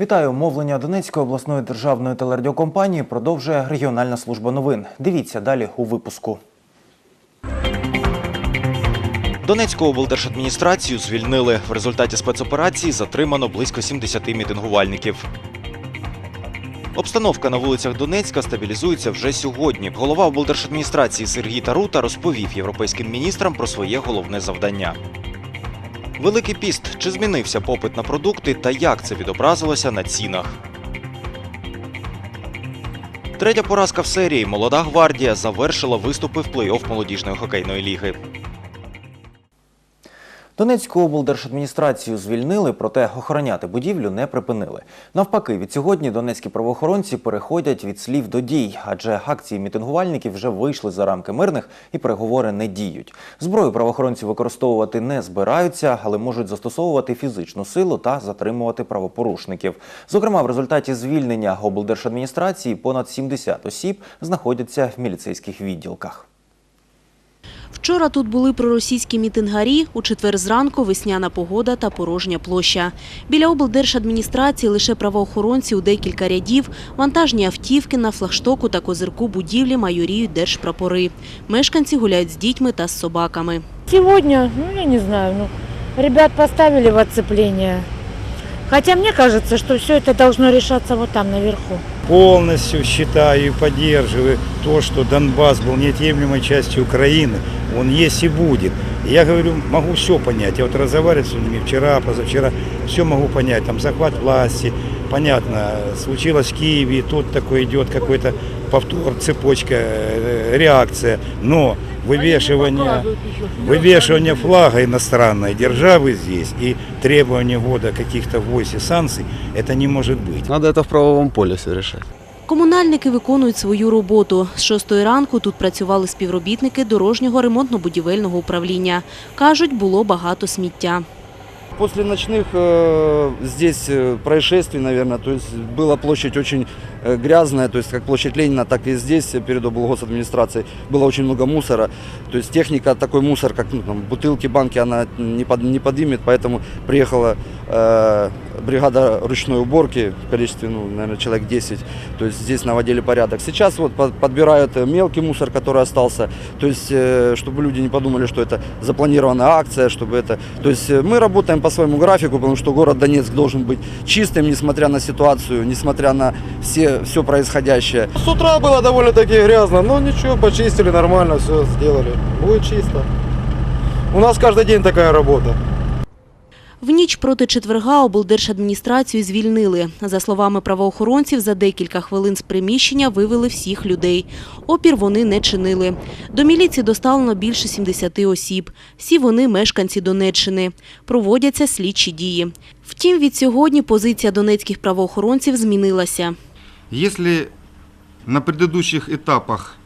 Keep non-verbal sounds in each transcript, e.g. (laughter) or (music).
Вітаю! Мовлення Донецької обласної державної телерадіокомпанії продовжує регіональна служба новин. Дивіться далі у випуску. Донецьку облдержадміністрацію звільнили. В результаті спецоперації затримано близько 70 мітингувальників. Обстановка на вулицях Донецька стабілізується вже сьогодні. Голова облдержадміністрації Сергій Тарута розповів європейським міністрам про своє головне завдання. Великий піст. Чи змінився попит на продукти та як це відобразилося на цінах? Третя поразка в серії Молода гвардія завершила виступи в плей-офф молодіжної хокейної ліги. Донецьку облдержадміністрацію звільнили, проте охороняти будівлю не припинили. Навпаки, від сьогодні донецькі правоохоронці переходять від слів до дій, адже акції мітингувальників вже вийшли за рамки мирних і переговори не діють. Зброю правоохоронці використовувати не збираються, але можуть застосовувати фізичну силу та затримувати правопорушників. Зокрема, в результаті звільнення облдержадміністрації понад 70 осіб знаходяться в міліцейських відділках. Вчора тут були проросійські мітингарі, у четвер зранку весняна погода та порожня площа. Біля облдержадміністрації лише правоохоронці у декілька рядів, вантажні автівки на флагштоку та козирку будівлі майоріють держпрапори. Мешканці гуляють з дітьми та з собаками. Сегодня, ну я не знаю, ну, ребят поставили в оцепление. Хотя мне кажется, что все это должно решаться там наверху полностью считаю и поддерживаю то, что Донбасс был неотъемлемой частью Украины. Он есть и будет. И я говорю, могу все понять. Я вот разговаривал с людьми вчера, позавчера, все могу понять. Там захват власти, понятно, случилось в Киеве, тут такой идет какой-то повтор, цепочка, э, реакция. Но вывешивание, вывешивание флага иностранной державы здесь и требование ввода каких-то войск и санкций, это не может быть. Надо это в правовом поле все решать. Комунальники виконують свою роботу. З шостої ранку тут працювали співробітники дорожнього ремонтно-будівельного управління. Кажуть, було багато сміття. После ночных э, здесь э, происшествий, наверное, то есть была площадь очень э, грязная, то есть как площадь Ленина, так и здесь э, перед облгосадминистрацией было очень много мусора. То есть техника, такой мусор, как ну, там, бутылки, банки, она не, под, не подымет, поэтому приехала э, бригада ручной уборки в количестве, ну, наверное, человек 10. То есть здесь наводили порядок. Сейчас вот под- подбирают э, мелкий мусор, который остался. То есть, э, чтобы люди не подумали, что это запланированная акция, чтобы это... То есть э, мы работаем по своему графику, потому что город Донецк должен быть чистым, несмотря на ситуацию, несмотря на все, все происходящее. С утра было довольно-таки грязно, но ничего, почистили нормально, все сделали. Будет чисто. У нас каждый день такая работа. В ніч проти четверга облдержадміністрацію звільнили. За словами правоохоронців, за декілька хвилин з приміщення вивели всіх людей. Опір вони не чинили. До міліції доставлено більше 70 осіб. Всі вони мешканці Донеччини. Проводяться слідчі дії. Втім, від сьогодні позиція донецьких правоохоронців змінилася. Если на предыдущих этапах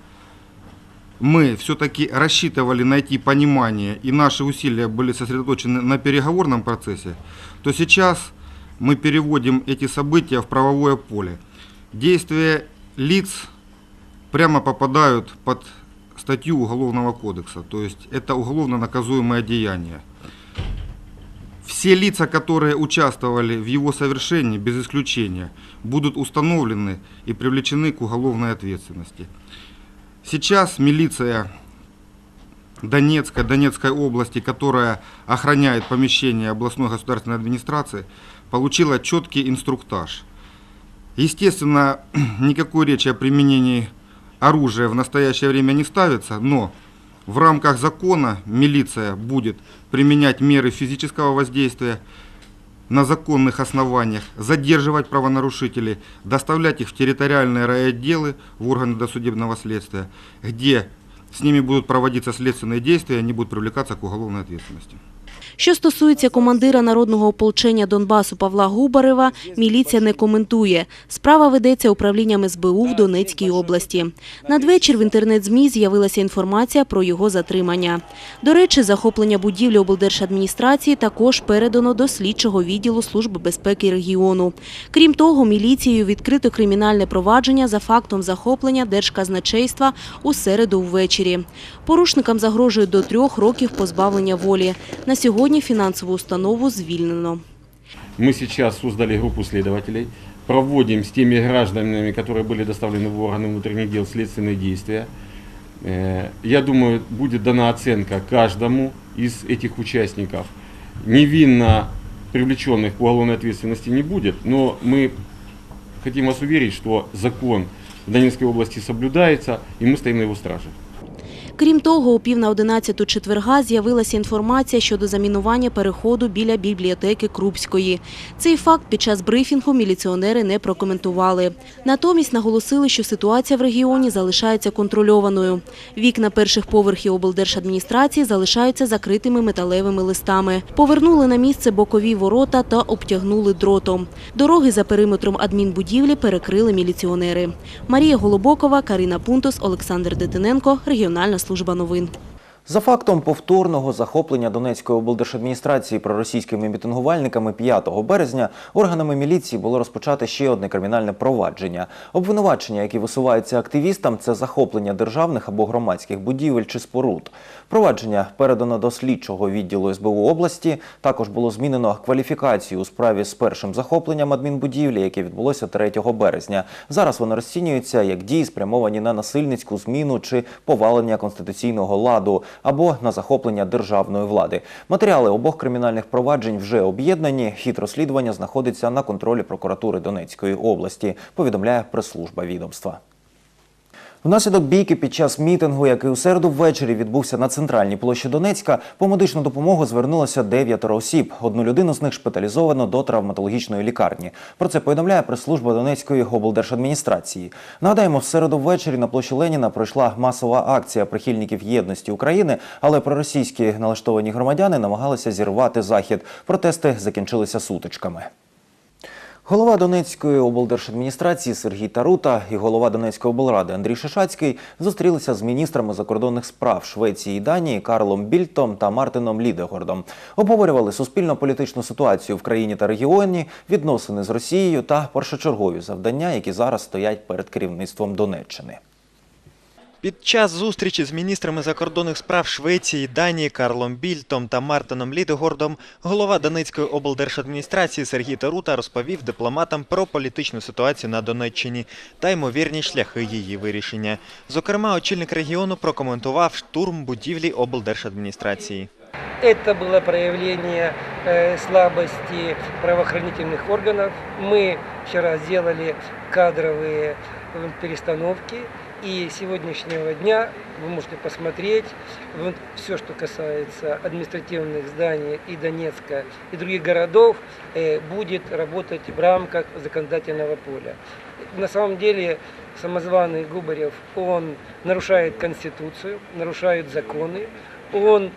мы все-таки рассчитывали найти понимание и наши усилия были сосредоточены на переговорном процессе, то сейчас мы переводим эти события в правовое поле. Действия лиц прямо попадают под статью Уголовного кодекса, то есть это уголовно наказуемое деяние. Все лица, которые участвовали в его совершении, без исключения, будут установлены и привлечены к уголовной ответственности. Сейчас милиция Донецкой, Донецкой области, которая охраняет помещение областной государственной администрации, получила четкий инструктаж. Естественно, (clears throat) никакой речи о применении оружия в настоящее время не ставится, но в рамках закона милиция будет применять меры физического воздействия на законных основаниях, задерживать правонарушителей, доставлять их в территориальные райотделы, в органы досудебного следствия, где с ними будут проводиться следственные действия, они будут привлекаться к уголовной ответственности. Що стосується командира народного ополчення Донбасу Павла Губарева, міліція не коментує. Справа ведеться управлінням СБУ в Донецькій області. Надвечір в інтернет-ЗМІ з'явилася інформація про його затримання. До речі, захоплення будівлі облдержадміністрації також передано до слідчого відділу Служби безпеки регіону. Крім того, міліцією відкрито кримінальне провадження за фактом захоплення держказначейства у середу ввечері. Порушникам загрожує до трьох років позбавлення волі. На сьогодні фінансову установу звільнено. Мы сейчас создали группу следователей, проводим с теми гражданами, которые были доставлены в органы внутренних дел, следственные действия. Э, Я думаю, будет дана оценка каждому из этих участников. Невинно привлеченных к уголовной ответственности не будет, но мы хотим вас уверить, что закон в Донецкой области соблюдается, и мы стоим на его страже. Крім того, о пів на одинадцяту четверга з'явилася інформація щодо замінування переходу біля бібліотеки Крупської. Цей факт під час брифінгу міліціонери не прокоментували. Натомість наголосили, що ситуація в регіоні залишається контрольованою. Вікна перших поверхів облдержадміністрації залишаються закритими металевими листами. Повернули на місце бокові ворота та обтягнули дротом. Дороги за периметром адмінбудівлі перекрили міліціонери. Марія Голобокова, Карина Пунтус, Олександр Детиненко. Регіональна служба новин. За фактом повторного захоплення Донецької облдержадміністрації проросійськими мітингувальниками 5 березня органами міліції було розпочати ще одне кримінальне провадження. Обвинувачення, які висуваються активістам, це захоплення державних або громадських будівель чи споруд. Провадження передано до слідчого відділу СБУ області. Також було змінено кваліфікацію у справі з першим захопленням адмінбудівлі, яке відбулося 3 березня. Зараз воно розцінюється як дії, спрямовані на насильницьку зміну чи повалення конституційного ладу або на захоплення державної влади. Матеріали обох кримінальних проваджень вже об'єднані. Хід розслідування знаходиться на контролі прокуратури Донецької області. Повідомляє прес-служба відомства. Внаслідок бійки під час мітингу, який у середу ввечері відбувся на центральній площі Донецька, по медичну допомогу звернулося дев'ятеро осіб. Одну людину з них шпиталізовано до травматологічної лікарні. Про це повідомляє прес-служба Донецької облдержадміністрації. Нагадаємо, в середу ввечері на площі Леніна пройшла масова акція прихильників єдності України, але проросійські налаштовані громадяни намагалися зірвати захід. Протести закінчилися сутичками. Голова Донецької облдержадміністрації Сергій Тарута і голова Донецької облради Андрій Шишацький зустрілися з міністрами закордонних справ Швеції і Данії Карлом Більтом та Мартином Лідегордом. Обговорювали суспільно-політичну ситуацію в країні та регіоні, відносини з Росією та першочергові завдання, які зараз стоять перед керівництвом Донеччини. Під час зустрічі з міністрами закордонних справ Швеції, Данії Карлом Більтом та Мартином Лідегордом голова Донецької облдержадміністрації Сергій Тарута розповів дипломатам про політичну ситуацію на Донеччині та ймовірні шляхи її вирішення. Зокрема, очільник регіону прокоментував штурм будівлі облдержадміністрації. Это было проявление э, слабости правоохранительных органов. Мы вчера сделали кадровые э, перестановки. И сегодняшнего дня вы можете посмотреть вот все, что касается административных зданий и Донецка, и других городов, э, будет работать в рамках законодательного поля. На самом деле самозваный Губарев, он нарушает Конституцию, нарушает законы, он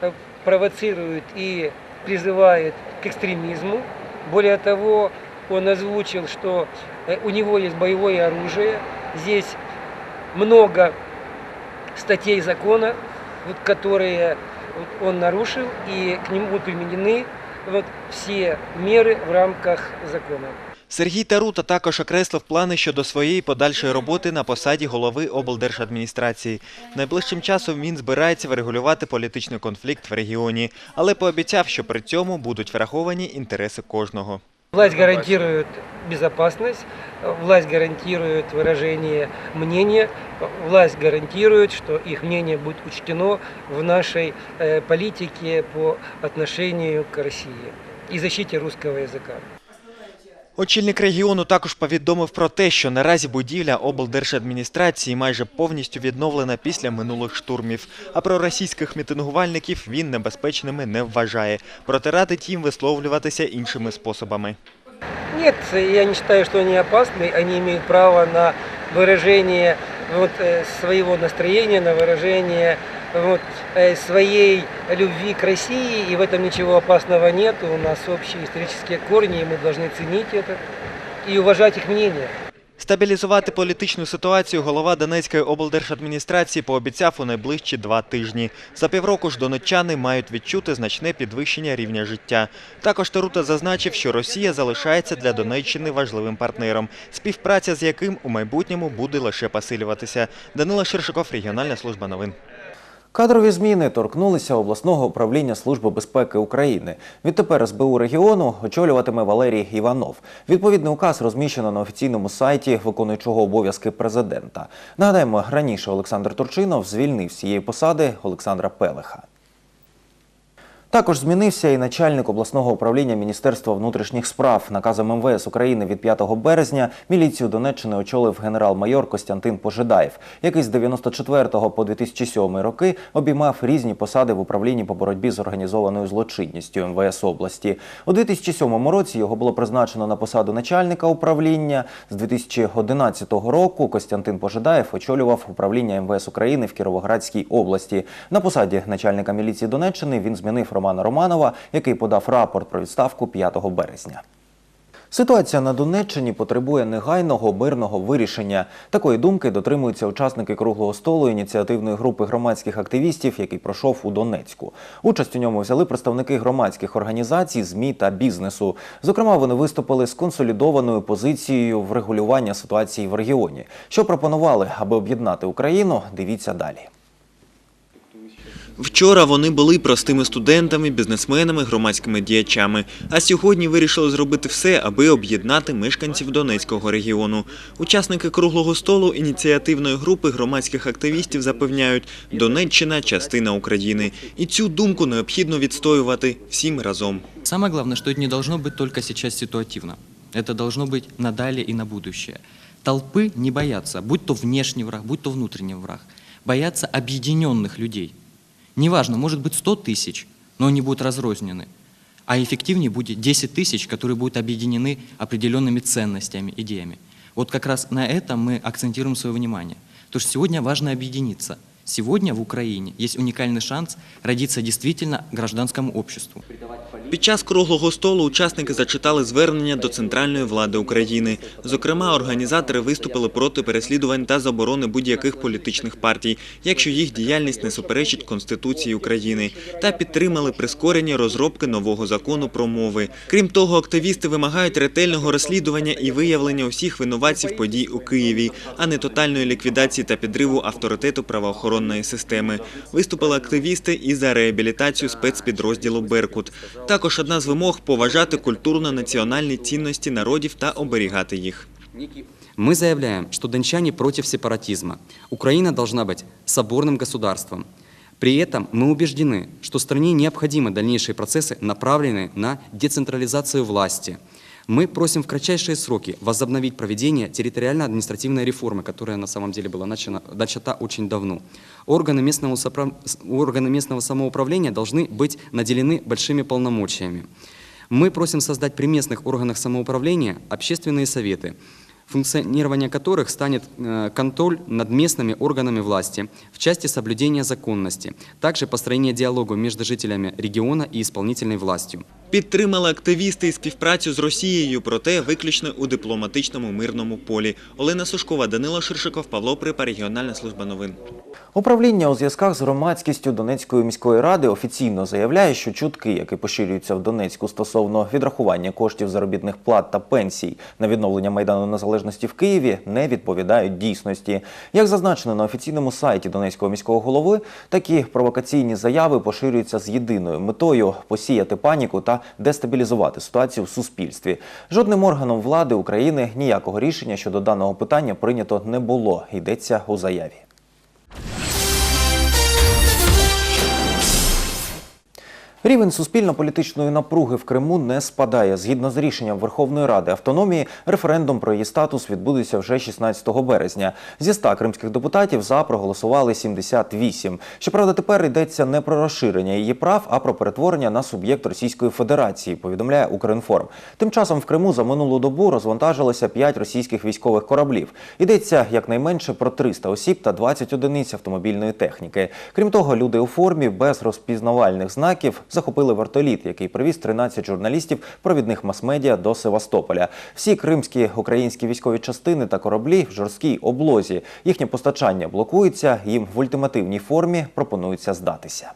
э, провоцирует и призывает к экстремизму. Более того, он озвучил, что э, у него есть боевое оружие. Здесь много статей закона, вот, которые вот, он нарушил, и к нему будут применены вот, все меры в рамках закона. Сергій Тарута також окреслив плани щодо своєї подальшої роботи на посаді голови облдержадміністрації. Найближчим часом він збирається врегулювати політичний конфлікт в регіоні, але пообіцяв, що при цьому будуть враховані інтереси кожного. Власть гарантирует безопасность, власть гарантирует выражение мнения, власть гарантирует, что их мнение будет учтено в нашей э, политике по отношению к России и защите русского языка. Очільник регіону також повідомив про те, що наразі будівля облдержадміністрації майже повністю відновлена після минулих штурмів. А про російських мітингувальників він небезпечними не вважає. Проте радить їм висловлюватися іншими способами. Нет, я не считаю, что они опасны. Они имеют право на выражение вот, э, своего настроения, на выражение вот, э, своей любви к России. И в этом ничего опасного нет. У нас общие исторические корни, и мы должны ценить это и уважать их мнение. Стабілізувати політичну ситуацію голова Донецької облдержадміністрації пообіцяв у найближчі два тижні. За півроку ж донеччани мають відчути значне підвищення рівня життя. Також Тарута зазначив, що Росія залишається для Донеччини важливим партнером, співпраця з яким у майбутньому буде лише посилюватися. Данила Ширшиков, регіональна служба новин. Кадрові зміни торкнулися обласного управління Служби безпеки України. Відтепер СБУ регіону очолюватиме Валерій Іванов. Відповідний указ розміщено на офіційному сайті виконуючого обов'язки президента. Нагадаємо, раніше Олександр Турчинов звільнив з цієї посади Олександра Пелеха. Також змінився і начальник обласного управління Міністерства внутрішніх справ. Наказом МВС України від 5 березня міліцію Донеччини очолив генерал-майор Костянтин Пожидаєв, який з 94 по 2007 роки обіймав різні посади в управлінні по боротьбі з організованою злочинністю МВС області. У 2007 році його було призначено на посаду начальника управління. З 2011 року Костянтин Пожидаєв очолював управління МВС України в Кіровоградській області. На посаді начальника міліції Донеччини він змінив Романа Романова, який подав рапорт про відставку 5 березня. Ситуація на Донеччині потребує негайного мирного вирішення. Такої думки дотримуються учасники круглого столу ініціативної групи громадських активістів, який пройшов у Донецьку. Участь у ньому взяли представники громадських організацій, ЗМІ та бізнесу. Зокрема, вони виступили з консолідованою позицією врегулювання ситуації в регіоні. Що пропонували, аби об'єднати Україну? Дивіться далі. Вчора вони були простими студентами, бізнесменами, громадськими діячами. А сьогодні вирішили зробити все, аби об'єднати мешканців Донецького регіону. Учасники круглого столу ініціативної групи громадських активістів запевняють, Донеччина частина України, і цю думку необхідно відстоювати всім разом. Самое главное, что это не должно быть только сейчас ситуативно. Это должно быть на далее и на будущее. Толпы не боятся, будь то внешний враг, будь то внутренний враг. Боятся объединенных людей. Неважно, может быть 100 тысяч, но они будут разрознены. А эффективнее будет 10 тысяч, которые будут объединены определенными ценностями, идеями. Вот как раз на этом мы акцентируем свое внимание. Потому что сегодня важно объединиться. Сегодня в Украине есть уникальный шанс родиться действительно гражданскому обществу. Під час круглого столу учасники зачитали звернення до центральної влади України. Зокрема, організатори виступили проти переслідувань та заборони будь-яких політичних партій, якщо їх діяльність не суперечить Конституції України, та підтримали прискорення розробки нового закону про мови. Крім того, активісти вимагають ретельного розслідування і виявлення усіх винуватців подій у Києві, а не тотальної ліквідації та підриву авторитету правоохоронної системи. Виступили активісти і за реабілітацію спецпідрозділу Беркут. Також одна з вимог поважати культурно-національні цінності народів та оберігати їх. Мы заявляем, что дончане против сепаратизма. Украина должна быть соборным государством. При этом мы убеждены, что стране необходимы дальнейшие процессы, направленные на децентрализацию власти. Мы просим в кратчайшие сроки возобновить проведение территориально-административной реформы, которая на самом деле была начата, начата очень давно. Органы местного, органы местного самоуправления должны быть наделены большими полномочиями. Мы просим создать при местных органах самоуправления общественные советы, функционирование которых станет э, контроль над местными органами власти в части соблюдения законности, также построение диалога между жителями региона и исполнительной властью. Підтримали активісти і співпрацю з Росією, проте виключно у дипломатичному мирному полі. Олена Сушкова, Данило Ширшиков, Павло Припа, Регіональна служба новин. Управління у зв'язках з громадськістю Донецької міської ради офіційно заявляє, що чутки, які поширюються в Донецьку стосовно відрахування коштів заробітних плат та пенсій на відновлення майдану незалежності в Києві, не відповідають дійсності. Як зазначено на офіційному сайті Донецького міського голови, такі провокаційні заяви поширюються з єдиною метою посіяти паніку та дестабілізувати ситуацію в суспільстві. Жодним органом влади України ніякого рішення щодо даного питання прийнято не було. Йдеться у заяві. Рівень суспільно-політичної напруги в Криму не спадає. Згідно з рішенням Верховної Ради автономії, референдум про її статус відбудеться вже 16 березня. Зі 100 кримських депутатів за проголосували 78. Щоправда, тепер йдеться не про розширення її прав, а про перетворення на суб'єкт Російської Федерації, повідомляє Укрінформ. Тим часом в Криму за минулу добу розвантажилося 5 російських військових кораблів. Йдеться якнайменше про 300 осіб та 20 одиниць автомобільної техніки. Крім того, люди у формі без розпізнавальних знаків захопили вертоліт, який привіз 13 журналістів провідних мас-медіа до Севастополя. Всі кримські українські військові частини та кораблі в жорсткій облозі. Їхнє постачання блокується. Їм в ультимативній формі пропонується здатися.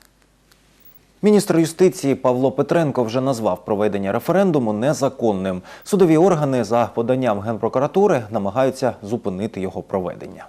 Міністр юстиції Павло Петренко вже назвав проведення референдуму незаконним. Судові органи за поданням Генпрокуратури намагаються зупинити його проведення.